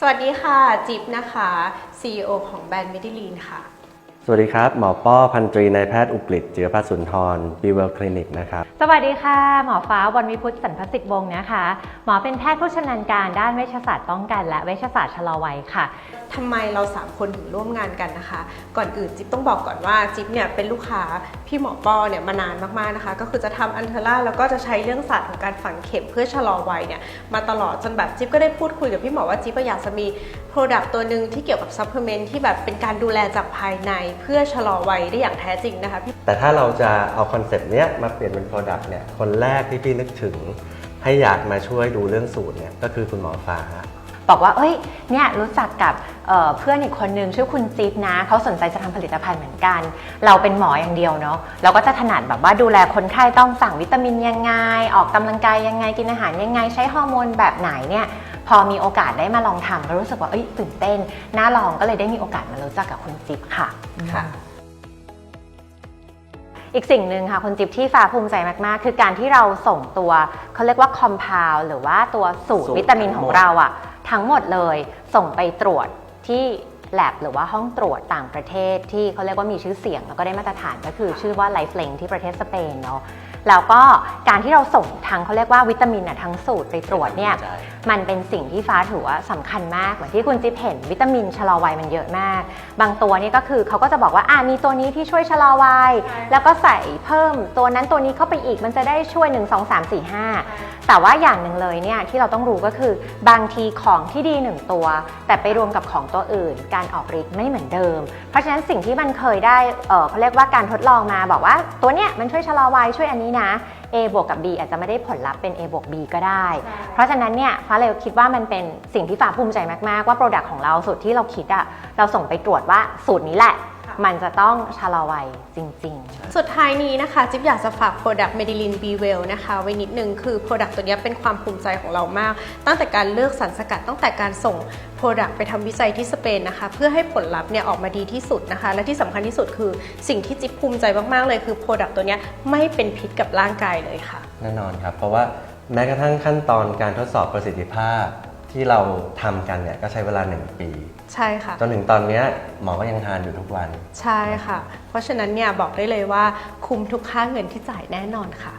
สวัสดีค่ะ จิ๊บนะคะ CEO ของแบรนด์เมดิลีนค่ะ สวัสดีครับ หมอป้อพันตรีนายแพทย์อุกฤษจิรพัฒน์สุนทรบีเวลคลินิกนะครับ สวัสดีค่ะ หมอฟ้าวันวิพุทธสันพสิกวงศ์นะคะ หมอเป็นแพทย์ผู้ชำนาญการด้านเวชศาสตร์ป้องกัน และเวชศาสตร์ชะลอวัยค่ะ ทำไมเราสามคนถึงร่วมงานกันนะคะ ก่อนอื่นจิ๊บต้องบอกก่อนว่าจิ๊บเนี่ยเป็นลูกค้าพี่หมอปอเนี่ยมานานมากๆนะคะ ก็คือจะทำอันเทอร่าแล้วก็จะใช้เรื่องศาสตร์ของการฝังเข็มเพื่อชะลอวัยเนี่ยมาตลอดจนแบบจิ๊บก็ได้พูดคุยกับพี่หมอว่าจิ๊บอยากจะมีโปรดักต์ตัวหนึ่งที่เกี่ยวกับซัพพลีเมนต์ที่แบบเป็นการดูแลจากภายในเพื่อชะลอวัยได้อย่างแท้จริงนะคะพี่แต่ถ้าเราจะเอาคอนเซปต์เนี้ยมาเปลี่ยนเป็น Product เนี่ยคนแรกที่พี่นึกถึง ให้อยากมาช่วยดูเรื่องสูตรเนี่ยก็คือคุณหมอฟ้า บอกว่า เอ้ย เนี่ยรู้จักกับเอ่อเพื่อนอีกคนนึงชื่อคุณจิ๊บนะ เขาสนใจจะทำผลิตภัณฑ์เหมือนกัน เราเป็นหมออย่างเดียวเนาะ เราก็จะถนัดแบบว่าดูแลคนไข้ต้องสั่งวิตามินยังไง ออกกำลังกายยังไง กินอาหารยังไง ใช้ฮอร์โมนแบบไหนเนี่ย พอมีโอกาสได้มาลองทำก็รู้สึกว่าเอ้ยตื่นเต้น น่าลองก็เลยได้มีโอกาสมารู้จักกับคุณจิ๊บค่ะค่ะ อีกสิ่งหนึ่งค่ะคุณจิ๊บที่ฟ้าภูมิใจมากๆ คือการที่เราส่งตัวเขาเรียกว่าคอมเพลหรือว่าตัวสูตรสูตรวิตามินทั้ของงหมดเราอะทั้งหมดเลย ส่งไปตรวจที่แลบหรือว่าห้องตรวจต่างประเทศที่เขาเรียกว่ามีชื่อเสียง แล้วก็ได้มาตรฐานก็คือชื่อว่าไลฟ์เลงที่ประเทศสเปนเนาะ แล้วก็การที่เราส่งทั้งเขาเรียกว่าวิตามินอะทั้งสูตรไปตรวจเนี่ยใช่มันเป็นสิ่งที่ฟ้าถือว่าสำคัญมากเหมือนที่คุณจิ๊บเห็นวิตามินชะลอวัยมันเยอะมาก บางตัวนี่ก็คือเขาก็จะบอกว่าอ่ามีตัวนี้ที่ช่วยชะลอวัยแล้วก็ใส่เพิ่มตัวนั้นตัวนี้เข้าไปอีกมันจะได้ช่วย 1 2 3 4 5 แต่ว่าอย่างหนึ่งเลยเนี่ยที่เราต้องรู้ก็คือบางทีของที่ดีหนึ่งตัว แต่ไปรวมกับของตัวอื่น การออกฤทธิ์ไม่เหมือนเดิม เพราะฉะนั้นสิ่งที่มันเคยได้เอ่อเขาเรียกว่าการทดลองมาบอกว่าตัวเนี้ยมันช่วยชะลอวัยช่วยอันนี้นะ A บวกกับ B อาจจะไม่ได้ผลลัพธ์เป็น A บวก B ก็ได้ เพราะฉะนั้นเนี่ยฟ้าเลยคิดว่ามันเป็นสิ่งที่ฟ้าภูมิใจมากๆ ว่าโปรดักต์ของเราสูตรที่เราคิดอะเราส่งไปตรวจว่าสูตรนี้แหละค่ะ มันจะต้องชะลอวัยจริง ๆ สุดท้ายนี้นะคะจิ๊บอยากจะฝาก Product m e d i l i n b w e l l นะคะ ไว้นิดนึงคือ Product ตัวเนี้ยเป็นความภูมิใจของเรามาก ตั้งแต่การเลือกสรรสกัดตั้งแต่การส่ง Product ไปทำวิจัยที่สเปนนะคะ เพื่อให้ผลลัพธ์เนี่ยออกมาดีที่สุดนะคะ และที่สำคัญที่สุดคือสิ่งที่จิ๊บภูมิใจมากๆเลยคือ Product ตัวเนี้ยไม่เป็นพิษกับร่างกายเลยค่ะ แน่นอนครับ เพราะว่าแม้กระทั่งขั้นตอนการทดสอบประสิทธิภาพ ที่เราทำกันเนี่ยก็ใช้เวลา 1 ปี ใช่ค่ะ จนถึงตอนเนี้ยหมอก็ยังทานอยู่ทุกวัน ใช่ค่ะ เพราะฉะนั้นเนี่ยบอกได้เลยว่าคุ้มทุกค่าเงินที่จ่ายแน่นอนค่ะ